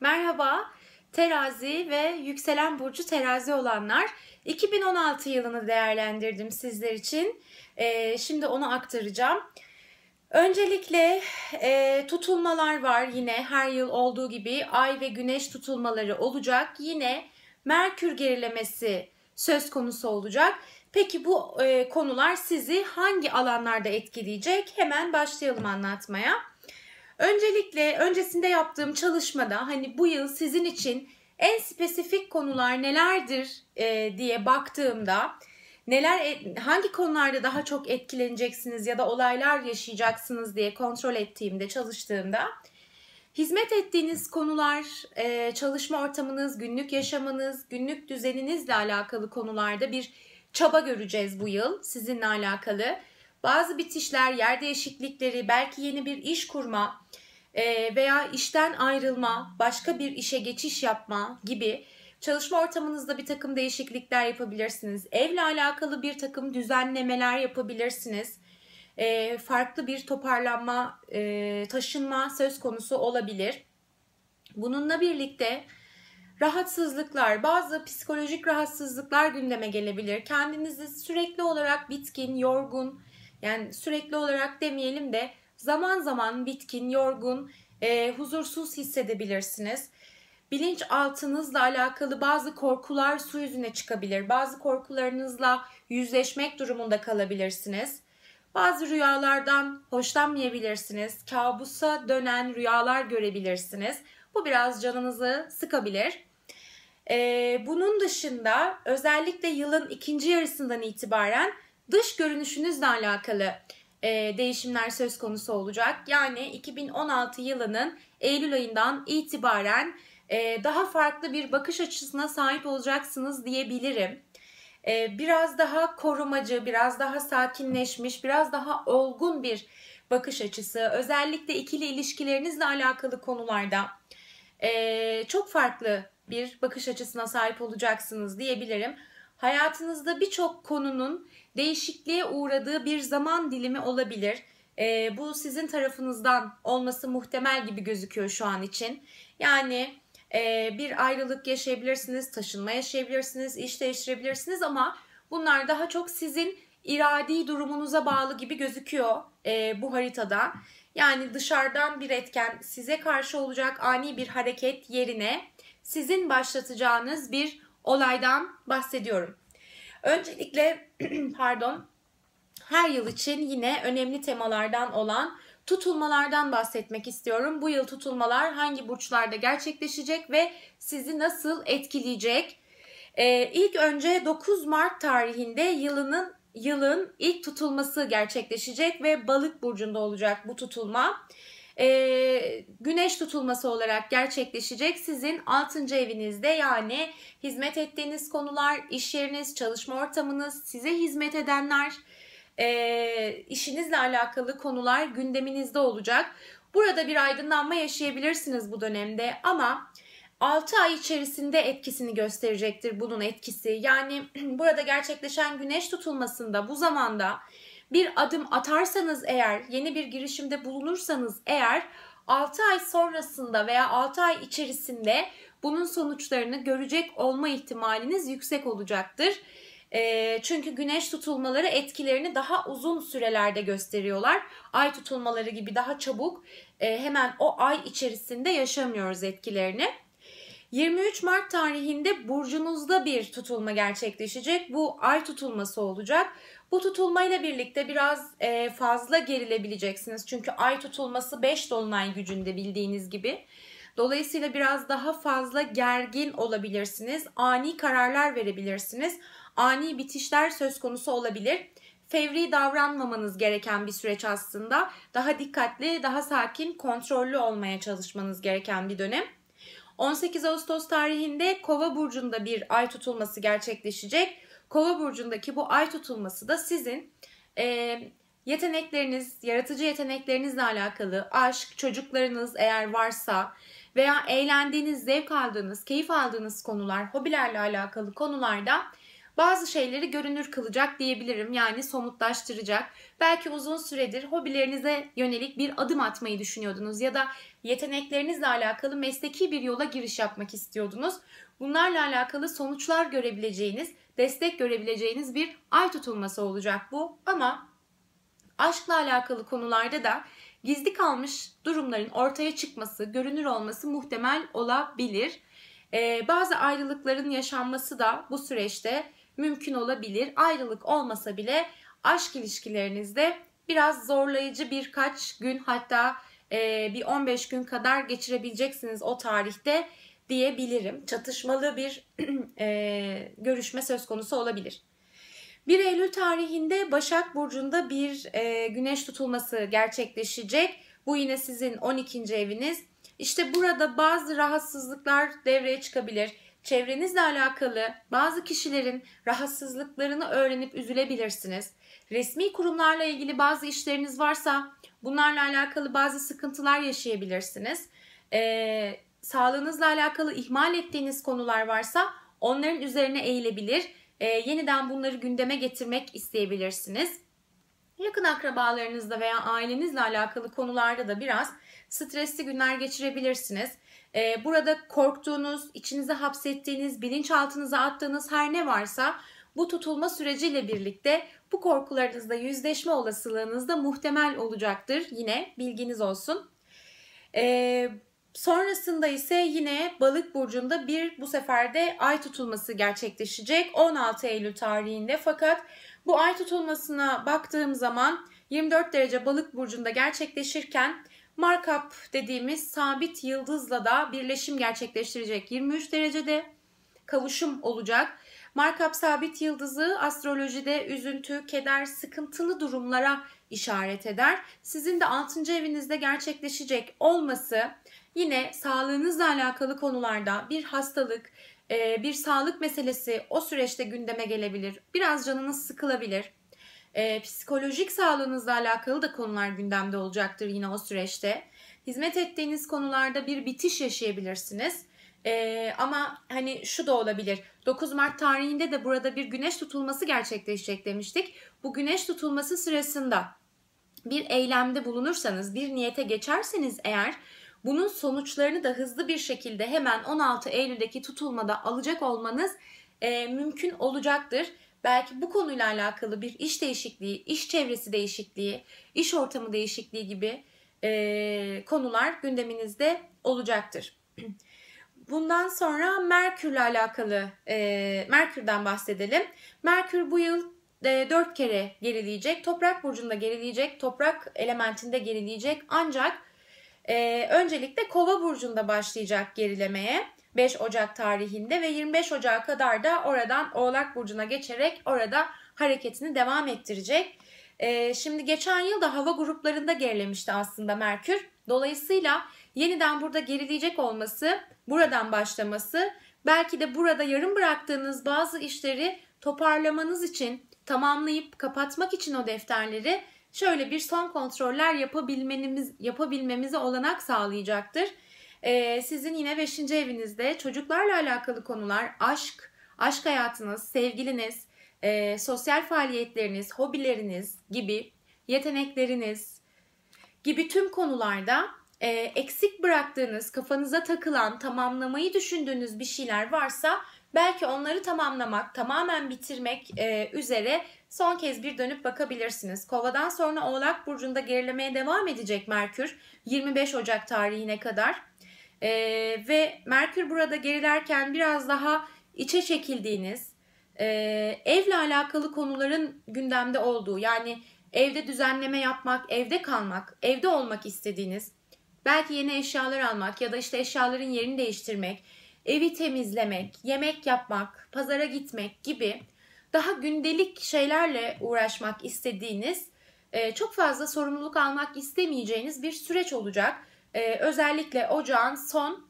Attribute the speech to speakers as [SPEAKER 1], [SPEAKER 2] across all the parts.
[SPEAKER 1] Merhaba, terazi ve yükselen burcu terazi olanlar. 2016 yılını değerlendirdim sizler için. Ee, şimdi onu aktaracağım. Öncelikle e, tutulmalar var yine her yıl olduğu gibi ay ve güneş tutulmaları olacak. Yine Merkür gerilemesi söz konusu olacak. Peki bu e, konular sizi hangi alanlarda etkileyecek? Hemen başlayalım anlatmaya. Öncelikle öncesinde yaptığım çalışmada hani bu yıl sizin için en spesifik konular nelerdir e, diye baktığımda neler e, hangi konularda daha çok etkileneceksiniz ya da olaylar yaşayacaksınız diye kontrol ettiğimde çalıştığımda hizmet ettiğiniz konular, e, çalışma ortamınız, günlük yaşamınız, günlük düzeninizle alakalı konularda bir çaba göreceğiz bu yıl sizinle alakalı. Bazı bitişler, yer değişiklikleri, belki yeni bir iş kurma e, veya işten ayrılma, başka bir işe geçiş yapma gibi çalışma ortamınızda bir takım değişiklikler yapabilirsiniz. Evle alakalı bir takım düzenlemeler yapabilirsiniz. E, farklı bir toparlanma, e, taşınma söz konusu olabilir. Bununla birlikte rahatsızlıklar, bazı psikolojik rahatsızlıklar gündeme gelebilir. Kendinizi sürekli olarak bitkin, yorgun, yani sürekli olarak demeyelim de zaman zaman bitkin, yorgun, e, huzursuz hissedebilirsiniz. Bilinçaltınızla alakalı bazı korkular su yüzüne çıkabilir. Bazı korkularınızla yüzleşmek durumunda kalabilirsiniz. Bazı rüyalardan hoşlanmayabilirsiniz. Kabusa dönen rüyalar görebilirsiniz. Bu biraz canınızı sıkabilir. Ee, bunun dışında özellikle yılın ikinci yarısından itibaren dış görünüşünüzle alakalı e, değişimler söz konusu olacak. Yani 2016 yılının Eylül ayından itibaren e, daha farklı bir bakış açısına sahip olacaksınız diyebilirim. E, biraz daha korumacı, biraz daha sakinleşmiş, biraz daha olgun bir bakış açısı. Özellikle ikili ilişkilerinizle alakalı konularda e, çok farklı bir bakış açısına sahip olacaksınız diyebilirim. Hayatınızda birçok konunun değişikliğe uğradığı bir zaman dilimi olabilir. E, bu sizin tarafınızdan olması muhtemel gibi gözüküyor şu an için. Yani e, bir ayrılık yaşayabilirsiniz, taşınma yaşayabilirsiniz, iş değiştirebilirsiniz ama bunlar daha çok sizin iradi durumunuza bağlı gibi gözüküyor e, bu haritada. Yani dışarıdan bir etken size karşı olacak ani bir hareket yerine sizin başlatacağınız bir olaydan bahsediyorum. Öncelikle pardon her yıl için yine önemli temalardan olan tutulmalardan bahsetmek istiyorum. Bu yıl tutulmalar hangi burçlarda gerçekleşecek ve sizi nasıl etkileyecek? Ee, ilk önce 9 Mart tarihinde yılının yılın ilk tutulması gerçekleşecek ve Balık burcunda olacak bu tutulma e, güneş tutulması olarak gerçekleşecek. Sizin 6. evinizde yani hizmet ettiğiniz konular, iş yeriniz, çalışma ortamınız, size hizmet edenler, e, işinizle alakalı konular gündeminizde olacak. Burada bir aydınlanma yaşayabilirsiniz bu dönemde ama 6 ay içerisinde etkisini gösterecektir bunun etkisi. Yani burada gerçekleşen güneş tutulmasında bu zamanda bir adım atarsanız eğer, yeni bir girişimde bulunursanız eğer 6 ay sonrasında veya 6 ay içerisinde bunun sonuçlarını görecek olma ihtimaliniz yüksek olacaktır. E, çünkü güneş tutulmaları etkilerini daha uzun sürelerde gösteriyorlar. Ay tutulmaları gibi daha çabuk e, hemen o ay içerisinde yaşamıyoruz etkilerini. 23 Mart tarihinde burcunuzda bir tutulma gerçekleşecek. Bu ay tutulması olacak. Bu tutulmayla birlikte biraz e, fazla gerilebileceksiniz. Çünkü ay tutulması 5 dolunay gücünde bildiğiniz gibi. Dolayısıyla biraz daha fazla gergin olabilirsiniz. Ani kararlar verebilirsiniz. Ani bitişler söz konusu olabilir. Fevri davranmamanız gereken bir süreç aslında. Daha dikkatli, daha sakin, kontrollü olmaya çalışmanız gereken bir dönem. 18 Ağustos tarihinde Kova burcunda bir ay tutulması gerçekleşecek. Kova burcundaki bu ay tutulması da sizin e, yetenekleriniz, yaratıcı yeteneklerinizle alakalı aşk, çocuklarınız eğer varsa veya eğlendiğiniz, zevk aldığınız, keyif aldığınız konular, hobilerle alakalı konularda bazı şeyleri görünür kılacak diyebilirim. Yani somutlaştıracak. Belki uzun süredir hobilerinize yönelik bir adım atmayı düşünüyordunuz ya da yeteneklerinizle alakalı mesleki bir yola giriş yapmak istiyordunuz. Bunlarla alakalı sonuçlar görebileceğiniz, destek görebileceğiniz bir ay tutulması olacak bu. Ama aşkla alakalı konularda da gizli kalmış durumların ortaya çıkması, görünür olması muhtemel olabilir. Ee, bazı ayrılıkların yaşanması da bu süreçte mümkün olabilir. Ayrılık olmasa bile aşk ilişkilerinizde biraz zorlayıcı birkaç gün hatta e, bir 15 gün kadar geçirebileceksiniz o tarihte diyebilirim. Çatışmalı bir e, görüşme söz konusu olabilir. 1 Eylül tarihinde Başak Burcu'nda bir e, güneş tutulması gerçekleşecek. Bu yine sizin 12. eviniz. İşte burada bazı rahatsızlıklar devreye çıkabilir. Çevrenizle alakalı bazı kişilerin rahatsızlıklarını öğrenip üzülebilirsiniz. Resmi kurumlarla ilgili bazı işleriniz varsa bunlarla alakalı bazı sıkıntılar yaşayabilirsiniz. Ee, sağlığınızla alakalı ihmal ettiğiniz konular varsa onların üzerine eğilebilir. Ee, yeniden bunları gündeme getirmek isteyebilirsiniz. Yakın akrabalarınızla veya ailenizle alakalı konularda da biraz stresli günler geçirebilirsiniz. Ee, burada korktuğunuz, içinize hapsettiğiniz, bilinçaltınıza attığınız her ne varsa bu tutulma süreciyle birlikte bu korkularınızla yüzleşme olasılığınız da muhtemel olacaktır. Yine bilginiz olsun. Ee, sonrasında ise yine balık burcunda bir bu sefer de ay tutulması gerçekleşecek 16 Eylül tarihinde. Fakat bu ay tutulmasına baktığım zaman 24 derece balık burcunda gerçekleşirken Markup dediğimiz sabit yıldızla da birleşim gerçekleştirecek 23 derecede kavuşum olacak. Markup sabit yıldızı astrolojide üzüntü, keder, sıkıntılı durumlara işaret eder. Sizin de 6. evinizde gerçekleşecek olması yine sağlığınızla alakalı konularda bir hastalık, e, bir sağlık meselesi o süreçte gündeme gelebilir. Biraz canınız sıkılabilir. E, psikolojik sağlığınızla alakalı da konular gündemde olacaktır yine o süreçte. Hizmet ettiğiniz konularda bir bitiş yaşayabilirsiniz. Ee, ama hani şu da olabilir. 9 Mart tarihinde de burada bir güneş tutulması gerçekleşecek demiştik. Bu güneş tutulması sırasında bir eylemde bulunursanız, bir niyete geçerseniz eğer bunun sonuçlarını da hızlı bir şekilde hemen 16 Eylül'deki tutulmada alacak olmanız e, mümkün olacaktır. Belki bu konuyla alakalı bir iş değişikliği, iş çevresi değişikliği, iş ortamı değişikliği gibi e, konular gündeminizde olacaktır. Bundan sonra Merkür'le alakalı e, Merkür'den bahsedelim. Merkür bu yıl e, 4 kere gerileyecek. Toprak burcunda gerileyecek. Toprak elementinde gerileyecek. Ancak e, öncelikle Kova burcunda başlayacak gerilemeye. 5 Ocak tarihinde ve 25 Ocak'a kadar da oradan Oğlak Burcu'na geçerek orada hareketini devam ettirecek. Ee, şimdi geçen yıl da hava gruplarında gerilemişti aslında Merkür. Dolayısıyla yeniden burada gerileyecek olması, buradan başlaması belki de burada yarım bıraktığınız bazı işleri toparlamanız için, tamamlayıp kapatmak için o defterleri şöyle bir son kontroller yapabilmemiz, yapabilmemize olanak sağlayacaktır. Ee, sizin yine 5. evinizde çocuklarla alakalı konular, aşk, aşk hayatınız, sevgiliniz, e, sosyal faaliyetleriniz, hobileriniz gibi, yetenekleriniz gibi tüm konularda e, eksik bıraktığınız, kafanıza takılan, tamamlamayı düşündüğünüz bir şeyler varsa belki onları tamamlamak, tamamen bitirmek e, üzere son kez bir dönüp bakabilirsiniz. Kovadan sonra Oğlak Burcu'nda gerilemeye devam edecek Merkür 25 Ocak tarihine kadar. E, ve Merkür burada gerilerken biraz daha içe çekildiğiniz, e, evle alakalı konuların gündemde olduğu yani evde düzenleme yapmak, evde kalmak, evde olmak istediğiniz, belki yeni eşyalar almak ya da işte eşyaların yerini değiştirmek, evi temizlemek, yemek yapmak, pazara gitmek gibi daha gündelik şeylerle uğraşmak istediğiniz, e, çok fazla sorumluluk almak istemeyeceğiniz bir süreç olacak. E, özellikle ocağın son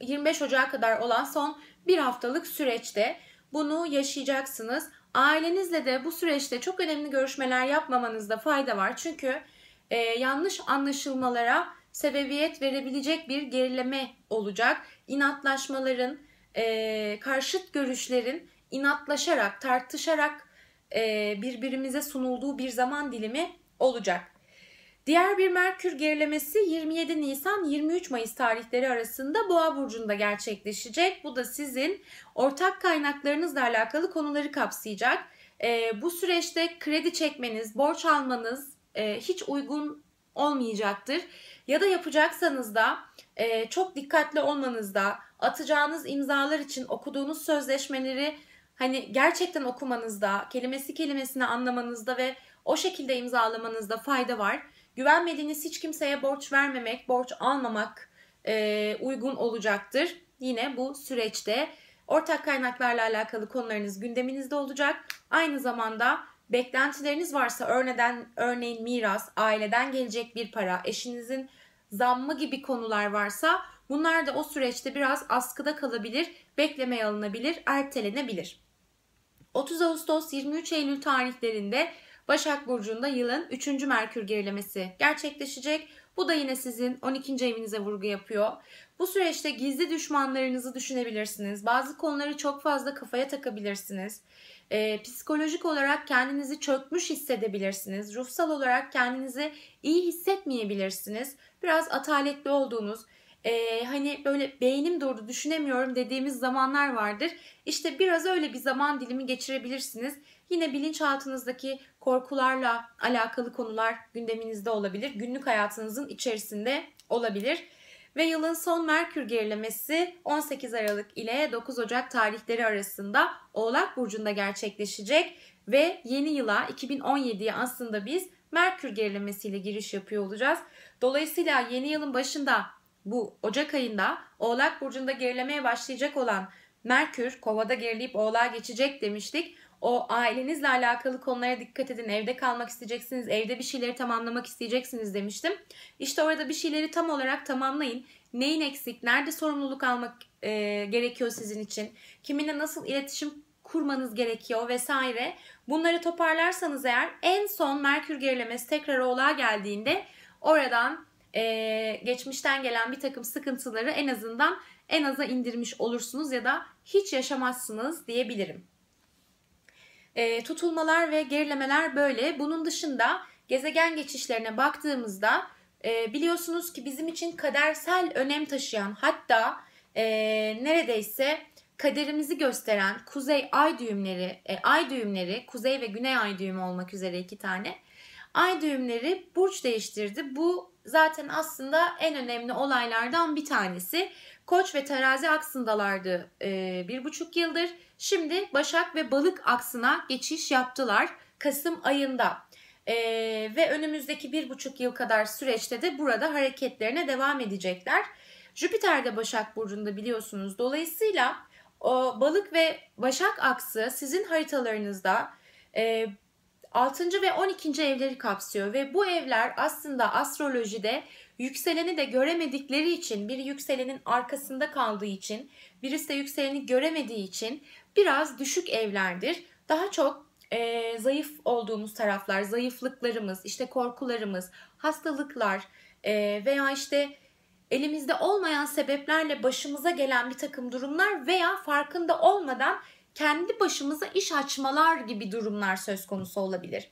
[SPEAKER 1] 25 e, Ocak'a kadar olan son bir haftalık süreçte bunu yaşayacaksınız. Ailenizle de bu süreçte çok önemli görüşmeler yapmamanızda fayda var. Çünkü e, yanlış anlaşılmalara sebebiyet verebilecek bir gerileme olacak. İnatlaşmaların, e, karşıt görüşlerin inatlaşarak, tartışarak e, birbirimize sunulduğu bir zaman dilimi olacak. Diğer bir Merkür gerilemesi 27 Nisan 23 Mayıs tarihleri arasında Boğa burcunda gerçekleşecek. Bu da sizin ortak kaynaklarınızla alakalı konuları kapsayacak. E, bu süreçte kredi çekmeniz, borç almanız e, hiç uygun olmayacaktır. Ya da yapacaksanız da e, çok dikkatli olmanızda, atacağınız imzalar için okuduğunuz sözleşmeleri hani gerçekten okumanızda, kelimesi kelimesini anlamanızda ve o şekilde imzalamanızda fayda var. Güvenmediğiniz hiç kimseye borç vermemek, borç almamak e, uygun olacaktır. Yine bu süreçte ortak kaynaklarla alakalı konularınız gündeminizde olacak. Aynı zamanda beklentileriniz varsa örneğin, örneğin miras, aileden gelecek bir para, eşinizin zammı gibi konular varsa bunlar da o süreçte biraz askıda kalabilir, beklemeye alınabilir, ertelenebilir. 30 Ağustos 23 Eylül tarihlerinde Başak Burcu'nda yılın 3. Merkür gerilemesi gerçekleşecek. Bu da yine sizin 12. evinize vurgu yapıyor. Bu süreçte gizli düşmanlarınızı düşünebilirsiniz. Bazı konuları çok fazla kafaya takabilirsiniz. Ee, psikolojik olarak kendinizi çökmüş hissedebilirsiniz. Ruhsal olarak kendinizi iyi hissetmeyebilirsiniz. Biraz ataletli olduğunuz, e, hani böyle beynim durdu düşünemiyorum dediğimiz zamanlar vardır. İşte biraz öyle bir zaman dilimi geçirebilirsiniz. Yine bilinçaltınızdaki korkularla alakalı konular gündeminizde olabilir. Günlük hayatınızın içerisinde olabilir. Ve yılın son Merkür gerilemesi 18 Aralık ile 9 Ocak tarihleri arasında Oğlak Burcu'nda gerçekleşecek. Ve yeni yıla 2017'ye aslında biz Merkür gerilemesiyle giriş yapıyor olacağız. Dolayısıyla yeni yılın başında bu Ocak ayında Oğlak Burcu'nda gerilemeye başlayacak olan Merkür kovada gerileyip oğlağa geçecek demiştik. O ailenizle alakalı konulara dikkat edin. Evde kalmak isteyeceksiniz. Evde bir şeyleri tamamlamak isteyeceksiniz demiştim. İşte orada bir şeyleri tam olarak tamamlayın. Neyin eksik? Nerede sorumluluk almak e, gerekiyor sizin için? Kiminle nasıl iletişim kurmanız gerekiyor vesaire. Bunları toparlarsanız eğer en son Merkür gerilemesi tekrar oğlağa geldiğinde oradan e, geçmişten gelen bir takım sıkıntıları en azından en aza indirmiş olursunuz ya da hiç yaşamazsınız diyebilirim. E, tutulmalar ve gerilemeler böyle. Bunun dışında gezegen geçişlerine baktığımızda e, biliyorsunuz ki bizim için kadersel önem taşıyan hatta e, neredeyse kaderimizi gösteren kuzey ay düğümleri, e, ay düğümleri, kuzey ve güney ay düğümü olmak üzere iki tane ay düğümleri burç değiştirdi. Bu zaten aslında en önemli olaylardan bir tanesi. Koç ve terazi aksındalardı e, bir buçuk yıldır. Şimdi Başak ve Balık aksına geçiş yaptılar Kasım ayında. E, ve önümüzdeki bir buçuk yıl kadar süreçte de burada hareketlerine devam edecekler. Jüpiter de Başak Burcu'nda biliyorsunuz. Dolayısıyla o Balık ve Başak aksı sizin haritalarınızda e, 6. ve 12. evleri kapsıyor ve bu evler aslında astrolojide yükseleni de göremedikleri için, biri yükselenin arkasında kaldığı için, birisi de yükseleni göremediği için biraz düşük evlerdir. Daha çok e, zayıf olduğumuz taraflar, zayıflıklarımız, işte korkularımız, hastalıklar e, veya işte elimizde olmayan sebeplerle başımıza gelen bir takım durumlar veya farkında olmadan kendi başımıza iş açmalar gibi durumlar söz konusu olabilir.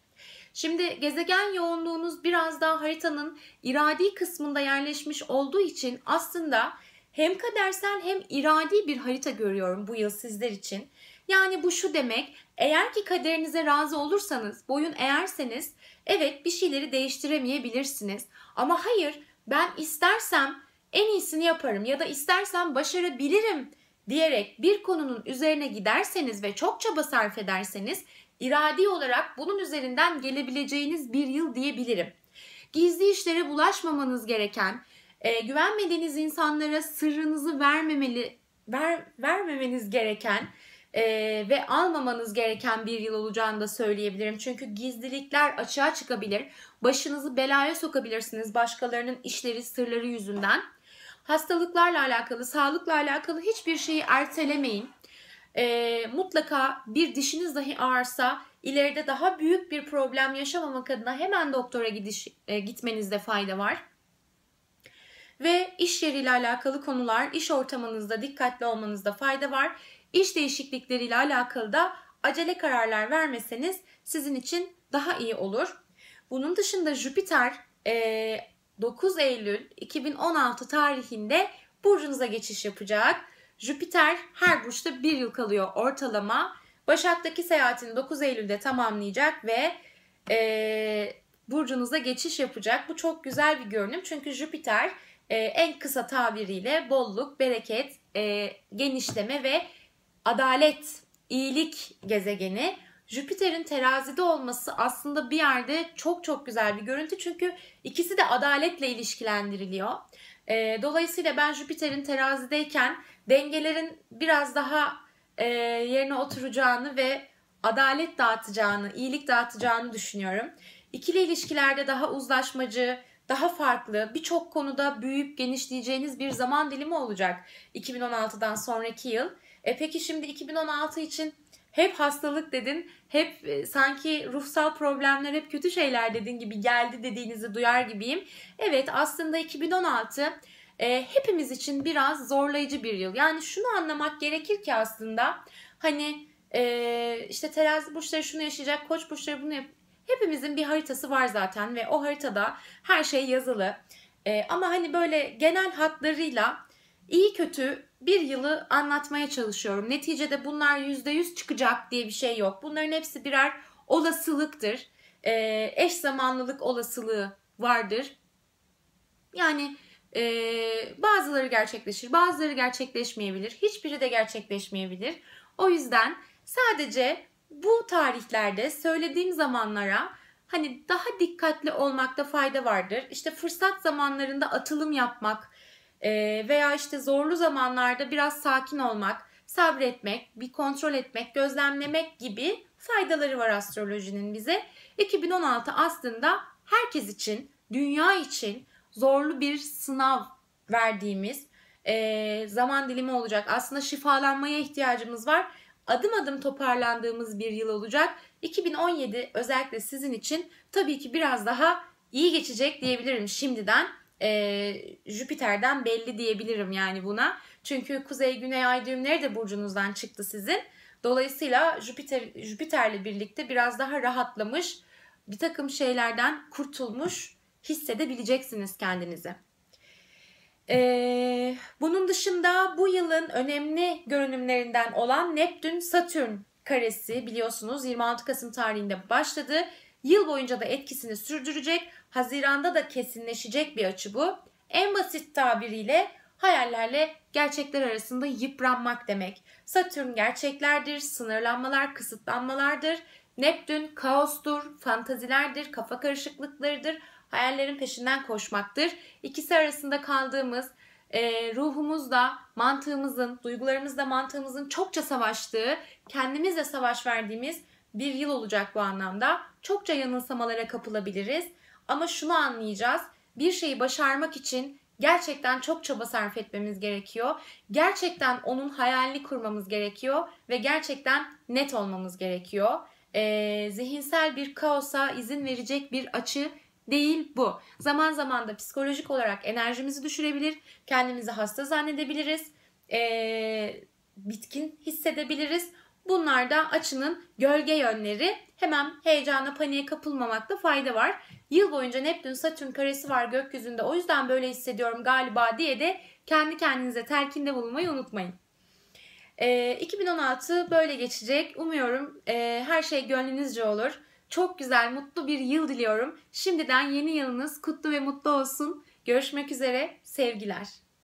[SPEAKER 1] Şimdi gezegen yoğunluğunuz biraz daha haritanın iradi kısmında yerleşmiş olduğu için aslında hem kadersel hem iradi bir harita görüyorum bu yıl sizler için. Yani bu şu demek, eğer ki kaderinize razı olursanız, boyun eğerseniz evet bir şeyleri değiştiremeyebilirsiniz. Ama hayır ben istersem en iyisini yaparım ya da istersem başarabilirim diyerek bir konunun üzerine giderseniz ve çok çaba sarf ederseniz iradi olarak bunun üzerinden gelebileceğiniz bir yıl diyebilirim. Gizli işlere bulaşmamanız gereken, e, güvenmediğiniz insanlara sırrınızı vermemeli, ver, vermemeniz gereken e, ve almamanız gereken bir yıl olacağını da söyleyebilirim. Çünkü gizlilikler açığa çıkabilir. Başınızı belaya sokabilirsiniz başkalarının işleri, sırları yüzünden. Hastalıklarla alakalı, sağlıkla alakalı hiçbir şeyi ertelemeyin. E, mutlaka bir dişiniz dahi ağırsa ileride daha büyük bir problem yaşamamak adına hemen doktora gidiş, e, gitmenizde fayda var. ve iş yeriyle alakalı konular, iş ortamınızda dikkatli olmanızda fayda var. İş değişiklikleriyle alakalı da acele kararlar vermeseniz sizin için daha iyi olur. Bunun dışında Jüpiter 9 Eylül 2016 tarihinde burcunuza geçiş yapacak. Jüpiter her burçta bir yıl kalıyor ortalama. Başak'taki seyahatini 9 Eylül'de tamamlayacak ve e, burcunuza geçiş yapacak. Bu çok güzel bir görünüm çünkü Jüpiter e, en kısa tabiriyle bolluk, bereket, e, genişleme ve adalet, iyilik gezegeni. Jüpiter'in terazide olması aslında bir yerde çok çok güzel bir görüntü çünkü ikisi de adaletle ilişkilendiriliyor. E, dolayısıyla ben Jüpiter'in terazideyken dengelerin biraz daha e, yerine oturacağını ve adalet dağıtacağını, iyilik dağıtacağını düşünüyorum. İkili ilişkilerde daha uzlaşmacı, daha farklı, birçok konuda büyüyüp genişleyeceğiniz bir zaman dilimi olacak 2016'dan sonraki yıl. E peki şimdi 2016 için hep hastalık dedin, hep e, sanki ruhsal problemler, hep kötü şeyler dedin gibi geldi dediğinizi duyar gibiyim. Evet aslında 2016 e, hepimiz için biraz zorlayıcı bir yıl. Yani şunu anlamak gerekir ki aslında hani e, işte terazi burçları şunu yaşayacak, koç burçları bunu yap Hepimizin bir haritası var zaten ve o haritada her şey yazılı. E, ama hani böyle genel hatlarıyla iyi kötü bir yılı anlatmaya çalışıyorum. Neticede bunlar %100 çıkacak diye bir şey yok. Bunların hepsi birer olasılıktır. E, eş zamanlılık olasılığı vardır. Yani e, bazıları gerçekleşir, bazıları gerçekleşmeyebilir. Hiçbiri de gerçekleşmeyebilir. O yüzden sadece bu tarihlerde söylediğim zamanlara hani daha dikkatli olmakta fayda vardır. İşte fırsat zamanlarında atılım yapmak e, veya işte zorlu zamanlarda biraz sakin olmak, sabretmek, bir kontrol etmek, gözlemlemek gibi faydaları var astrolojinin bize. 2016 aslında herkes için, dünya için zorlu bir sınav verdiğimiz e, zaman dilimi olacak. Aslında şifalanmaya ihtiyacımız var adım adım toparlandığımız bir yıl olacak. 2017 özellikle sizin için tabii ki biraz daha iyi geçecek diyebilirim şimdiden. Ee, Jüpiter'den belli diyebilirim yani buna. Çünkü Kuzey Güney Ay düğümleri de burcunuzdan çıktı sizin. Dolayısıyla Jüpiter Jüpiter'le birlikte biraz daha rahatlamış, bir takım şeylerden kurtulmuş hissedebileceksiniz kendinizi. Ee, bunun dışında bu yılın önemli görünümlerinden olan Neptün-Satürn karesi biliyorsunuz 26 Kasım tarihinde başladı. Yıl boyunca da etkisini sürdürecek. Haziranda da kesinleşecek bir açı bu. En basit tabiriyle hayallerle gerçekler arasında yıpranmak demek. Satürn gerçeklerdir, sınırlanmalar, kısıtlanmalardır. Neptün kaostur, fantazilerdir, kafa karışıklıklarıdır hayallerin peşinden koşmaktır. İkisi arasında kaldığımız e, ruhumuzda, mantığımızın, duygularımızda mantığımızın çokça savaştığı, kendimizle savaş verdiğimiz bir yıl olacak bu anlamda. Çokça yanılsamalara kapılabiliriz. Ama şunu anlayacağız. Bir şeyi başarmak için gerçekten çok çaba sarf etmemiz gerekiyor. Gerçekten onun hayalini kurmamız gerekiyor ve gerçekten net olmamız gerekiyor. Ee, zihinsel bir kaosa izin verecek bir açı değil bu. Zaman zaman da psikolojik olarak enerjimizi düşürebilir, kendimizi hasta zannedebiliriz, ee, bitkin hissedebiliriz. Bunlar da açının gölge yönleri. Hemen heyecana, paniğe kapılmamakta fayda var. Yıl boyunca Neptün Satürn karesi var gökyüzünde o yüzden böyle hissediyorum galiba diye de kendi kendinize telkinde bulunmayı unutmayın. E, 2016 böyle geçecek. Umuyorum e, her şey gönlünüzce olur. Çok güzel, mutlu bir yıl diliyorum. Şimdiden yeni yılınız kutlu ve mutlu olsun. Görüşmek üzere, sevgiler.